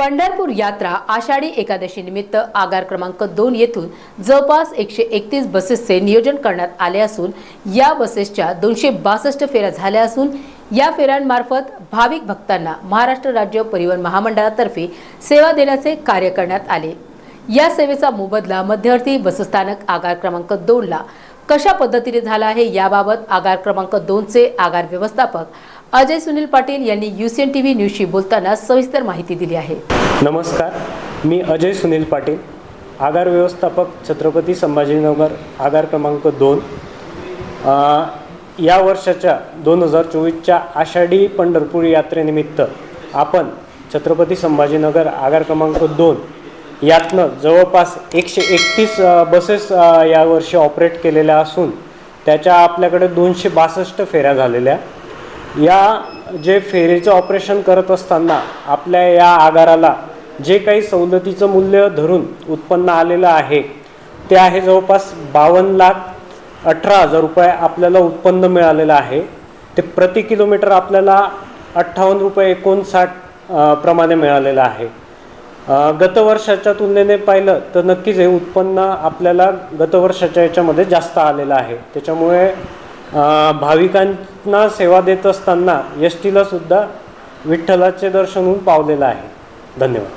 पंढरपूर यात्रा आषाढी एकादशी निमित्त आगार क्रमांक दोन येथून जवळपास एकशे एकतीस बसेसचे नियोजन करण्यात आले असून या बसेसच्या दोनशे बासष्ट फेऱ्या झाल्या असून या फेऱ्यांमार्फत भाविक भक्तांना महाराष्ट्र राज्य परिवहन महामंडळातर्फे सेवा देण्याचे कार्य करण्यात आले. या सेवेचा मोबदला मध्यवर्ती बसस्थानक आगार क्रमांक दोनला कशा पद्धतीने झाला आहे याबाबत आगार क्रमांक दोनचे आगार व्यवस्थापक अजय सुनील पाटील यांनी युसीएन टीव्ही न्यूजशी बोलताना सविस्तर माहिती दिली आहे. नमस्कार मी अजय सुनील पाटील आगार व्यवस्थापक छत्रपती संभाजीनगर आगार क्रमांक दोन. या वर्षाच्या दोन हजार चोवीसच्या आषाढी पंढरपूर यात्रेनिमित्त आपण छत्रपती संभाजीनगर आगार क्रमांक दोन यातनं जवळपास एकशे एकतीस बसेस यावर्षी ऑपरेट केलेल्या असून त्याच्या आपल्याकडे दोनशे बासष्ट फेऱ्या झालेल्या या जे फेरीचं ऑपरेशन करत असताना आपल्या या आगाराला जे काही सवलतीचं मूल्य धरून उत्पन्न आलेलं आहे ते आहे जवळपास बावन्न लाख अठरा हजार रुपये आपल्याला उत्पन्न मिळालेलं आहे. ते प्रति किलोमीटर आपल्याला अठ्ठावन्न रुपये एकोणसाठ प्रमाणे मिळालेलं आहे. गतवर्षाच्या तुलनेने पाहिलं तर नक्कीच हे उत्पन्न आपल्याला गतवर्षाच्या याच्यामध्ये जास्त आलेलं आहे. त्याच्यामुळे भाविकांना सेवा देत असताना एस टीला सुद्धा विठ्ठलाचे दर्शन होऊन पावलेलं आहे. धन्यवाद.